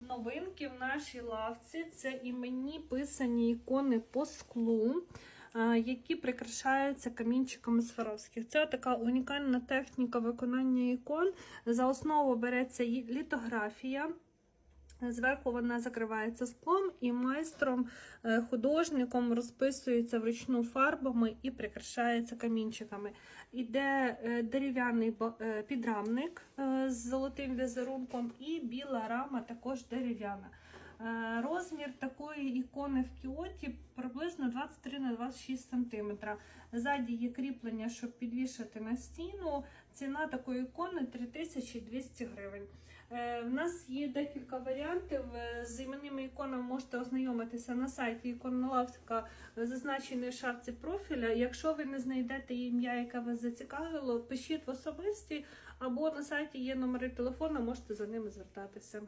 Новинки в нашій лавці це іменні писані ікони по склу, які прикрашаються камінчиками Сваровських. Це така унікальна техніка виконання ікон. За основу береться літографія. Зверху вона закривається склом і майстром, е, художником розписується вручну фарбами і прикрашається камінчиками. Іде е, дерев'яний е, підрамник з золотим візерунком і біла рама також дерев'яна. Розмір Розмір такої ікони в кіоті приблизно 23 на 26 см. Ззаді є кріплення, щоб підвішати на стіну. Ціна такої ікони 3200 гривень. Е, В нас є декілька варіантів. Е, З іменними іконами можете ознайомитися на сайті іконна лавка, зазначений в шапці профіля. Якщо ви не знайдете ім'я, яке вас зацікавило, пишіть в особисті або на сайті є номери телефону, можете за ними звертатися.